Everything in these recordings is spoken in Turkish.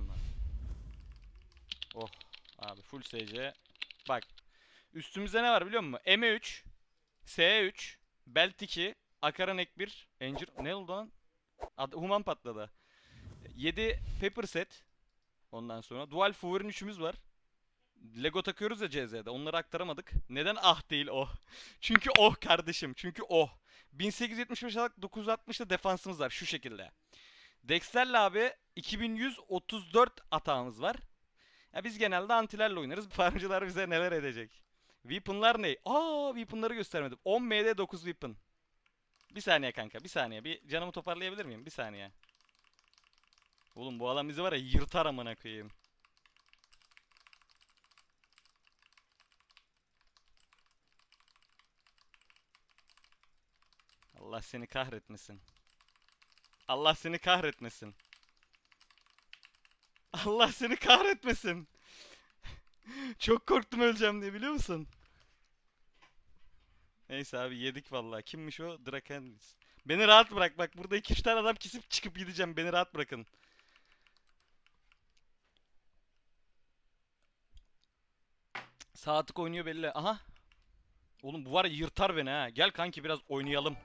tamam mı? Oh abi full SC. Bak üstümüzde ne var biliyor musun? M3, S3, Belt 2, Akaran ek 1, Encir ne oldu lan? Ad, Human patladı. 7 Pepper set. Ondan sonra Dual Fover'ın üçümüz var. Lego takıyoruz ya CZ'de. Onları aktaramadık. Neden ah değil oh? Çünkü oh kardeşim. Çünkü oh. 1875 atak 960'da defansımız var şu şekilde. Dexter'le abi 2134 atağımız var. Ya biz genelde antilerle oynarız. Farmcılar bize neler edecek? Weapon'lar ne? Aa Weapon'ları göstermedim. 10 MD 9 Weapon. Bir saniye kanka bir saniye. Bir canımı toparlayabilir miyim? Bir saniye. Oğlum bu adam bizi var ya yırtar amına koyayım. Allah seni kahretmesin. Allah seni kahretmesin. Allah seni kahretmesin. Çok korktum öleceğim diye biliyor musun? Neyse abi yedik vallahi. Kimmiş o? Drakenlis. Beni rahat bırak bak. Burada iki üç tane adam kesip çıkıp gideceğim. Beni rahat bırakın. Saatlik oynuyor belli. Aha. Oğlum bu var yırtar beni ha. Gel kanki biraz oynayalım.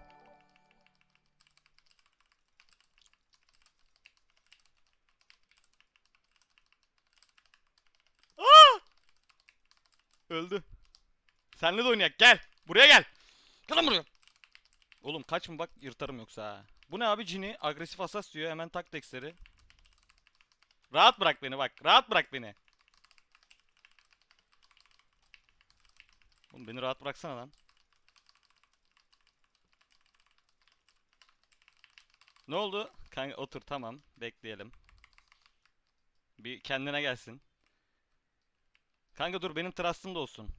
Aa! Öldü. Senle de oynayak gel. Buraya gel. Gel lan buraya. Oğlum kaçma bak yırtarım yoksa ha. Bu ne abi cini? Agresif hasas diyor. Hemen tak dexleri. Rahat bırak beni bak. Rahat bırak beni. Oğlum beni rahat bıraksana lan. Ne oldu? Kanka otur tamam. Bekleyelim. Bir kendine gelsin. Kanka dur benim trust'ım da olsun.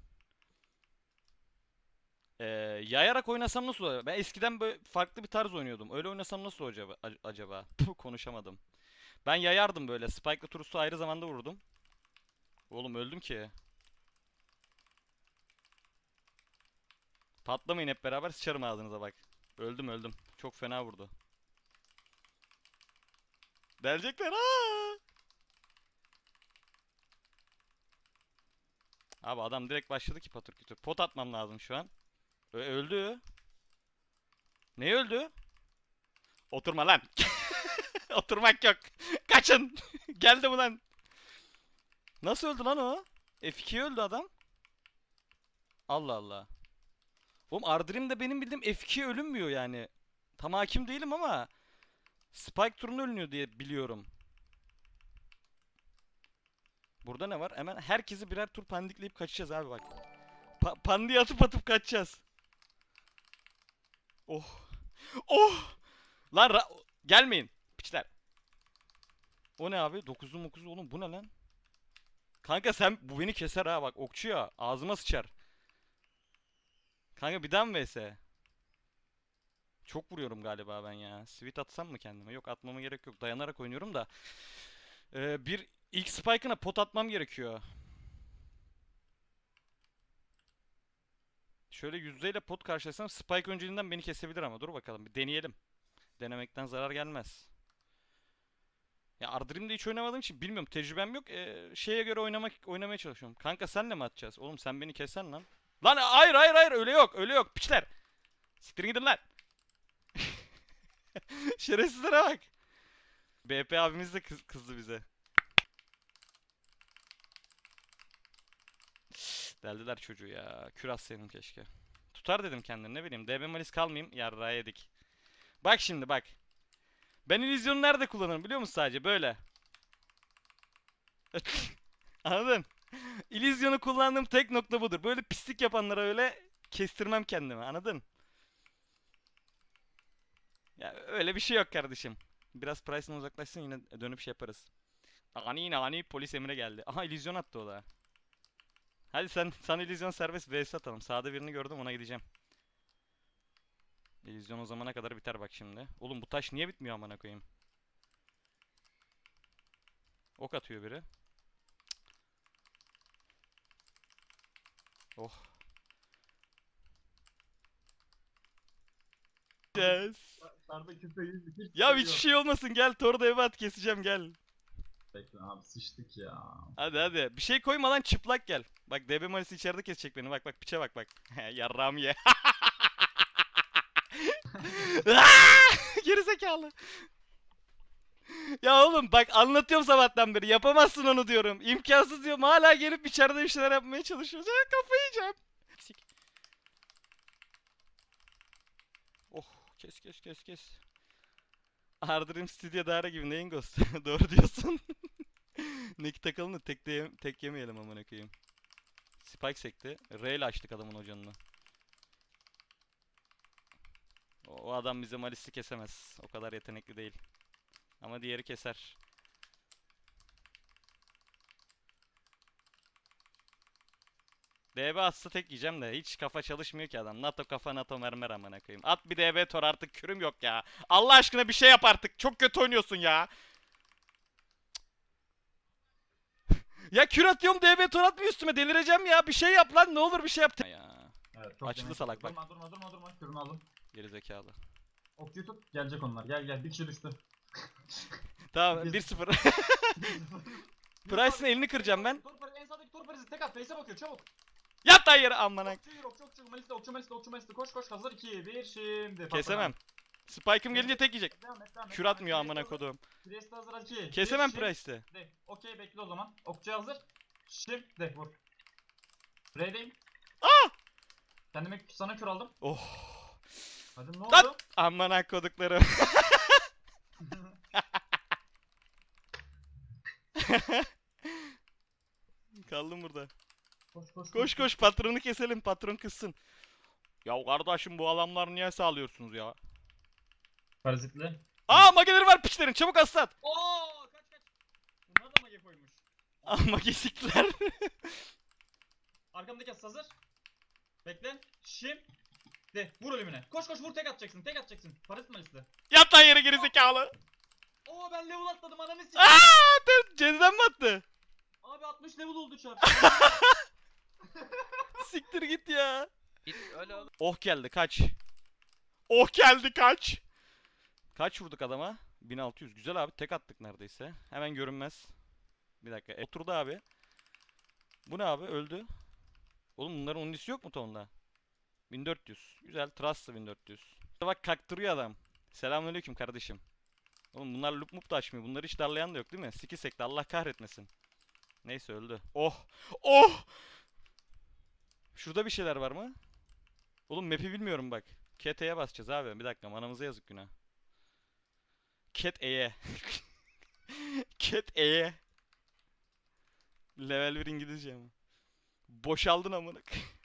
Ee, yayarak oynasam nasıl olur? Ben eskiden böyle farklı bir tarz oynuyordum. Öyle oynasam nasıl acaba? ac- acaba? Konuşamadım. Ben yayardım böyle. Spike'la Turus'u ayrı zamanda vururdum. Oğlum öldüm ki. Patlamayın hep beraber sıçarım ağzınıza bak. Öldüm öldüm. Çok fena vurdu. Delecekler ha. Abi adam direkt başladı ki patır kütür. Pot atmam lazım şu an. Ö- öldü. Ne öldü? Oturma lan. Oturmak yok. Kaçın. Geldi mi lan? Nasıl öldü lan o? F2 öldü adam. Allah Allah. Oğlum Ardrim de benim bildiğim F2 ölünmüyor yani. Tam hakim değilim ama Spike turunu ölünüyor diye biliyorum. Burada ne var? Hemen herkesi birer tur pandikleyip kaçacağız abi bak. Pa pandiye atıp atıp kaçacağız. Oh. Oh. Lan gelmeyin. Piçler. O ne abi? 9'lu 9'lu oğlum bu ne lan? Kanka sen bu beni keser ha bak okçu ya. Ağzıma sıçar. Kanka bir daha mı vs? Çok vuruyorum galiba ben ya. Sweet atsam mı kendime? Yok atmama gerek yok. Dayanarak oynuyorum da. Ee, bir ilk spike'ına pot atmam gerekiyor. Şöyle yüzdeyle pot karşılasam spike önceliğinden beni kesebilir ama dur bakalım bir deneyelim. Denemekten zarar gelmez. Ya Ardrim'de hiç oynamadığım için bilmiyorum tecrübem yok. Ee, şeye göre oynamak oynamaya çalışıyorum. Kanka senle mi atacağız? Oğlum sen beni kesen lan. Lan hayır hayır hayır öyle yok öyle yok piçler. Siktirin gidin lan. Şerefsizlere bak. BP abimiz de kız, kızdı bize. Deldiler çocuğu ya. Küras senin keşke. Tutar dedim kendini ne bileyim. DB malis kalmayayım. Yarrağı yedik. Bak şimdi bak. Ben illüzyonu nerede kullanırım biliyor musun sadece? Böyle. Anladın? İllüzyonu kullandığım tek nokta budur. Böyle pislik yapanlara öyle kestirmem kendimi. Anladın? Ya öyle bir şey yok kardeşim. Biraz Price'dan uzaklaşsın yine dönüp şey yaparız. Ani ani polis emire geldi. Aha illüzyon attı o da. Hadi sen sana illüzyon serbest vs atalım. Sağda birini gördüm ona gideceğim. İllüzyon o zamana kadar biter bak şimdi. Oğlum bu taş niye bitmiyor amına koyayım? Ok atıyor biri. Oh. Yes. Ya hiçbir şey olmasın gel Torda eve at keseceğim gel. Bekle abi sıçtık ya. Hadi hadi. Bir şey koymadan çıplak gel. Bak DB Malisi içeride kesecek beni. Bak bak piçe bak bak. Yarram ye. Geri zekalı. Ya oğlum bak anlatıyorum sabahtan beri yapamazsın onu diyorum. İmkansız diyorum hala gelip içeride bir şeyler yapmaya çalışıyoruz. Ya kafayı yiyeceğim. Sik. Oh kes kes kes kes. Ardrim Studio Dara gibi neyin ghost? Doğru diyorsun. Neki takalım da tek, de tek yemeyelim amına koyayım. Spike sekti. Rail açtık adamın hocanını. O adam bize Malis'i kesemez. O kadar yetenekli değil. Ama diğeri keser. DB atsa tek yiyeceğim de hiç kafa çalışmıyor ki adam. NATO kafa NATO mermer amına koyayım. At bir DB tor artık kürüm yok ya. Allah aşkına bir şey yap artık. Çok kötü oynuyorsun ya. ya kür atıyorum DB tor atmıyor üstüme delireceğim ya. Bir şey yap lan ne olur bir şey yap. Ya Evet, çok Açıldı demek- salak bak. Durma durma durma durma. Kürünü aldım. geri zekalı. Okçuyu tut. Gelecek onlar. Gel gel. Bir kişi düştü. Tamam Biz- 1-0. Price'ın elini kıracağım ben. Tor Paris- en sağdaki Tor Paris'i tek at. Face'e bakıyor çabuk. Yat lan yere amına. Okçu yürü okçu okçu. Malis'te okçu Malis'te okçu Malis'te. Koş koş. Hazır 2 1 şimdi. Kesemem. Spike'ım gelince tek yiyecek. Devam et devam et. Kür atmıyor amına kodum. Priest'e hazır 2. Kesemem. De. Okey bekle o zaman. Okçu hazır. Şimdi vur. Ready'im. Aa! Kendime sana kür aldım. Oh. Hadi ne Lan! oldu? Amına koduklarım. Kaldım burada. Koş koş Koş koş patronu keselim patron kızsın. Ya kardeşim bu adamlar niye sağlıyorsunuz ya? Parazitli. Aa mageleri var piçlerin çabuk aslan. Oo kaç kaç. Bunlar da mage koymuş. Ama kesikler. Arkamdaki as hazır. Bekle. Şimdi. De vur ölümüne. Koş koş vur tek atacaksın. Tek atacaksın. Parazit malisli. Yat lan yere geri zekalı. Oo ben level atladım ananı s***. Aa, te- cezden mi attı? Abi 60 level oldu çar. Siktir git ya. Git öyle oğlum. Oh geldi kaç. Oh geldi kaç. Kaç vurduk adama? 1600. Güzel abi tek attık neredeyse. Hemen görünmez. Bir dakika. E, oturdu abi. Bu ne abi? Öldü. Oğlum bunların unisi yok mu tonda? 1400. Güzel. Trust'ı 1400. Bak kaktırıyor adam. Selamünaleyküm kardeşim. Oğlum bunlar loop mup da açmıyor. Bunları hiç darlayan da yok değil mi? Sikisek de Allah kahretmesin. Neyse öldü. Oh! Oh! Şurada bir şeyler var mı? Oğlum map'i bilmiyorum bak. Cat E'ye basacağız abi. Bir dakika manamıza yazık günah. Cat E'ye. Cat E'ye. Level 1 İngilizce ama. Boşaldın amına.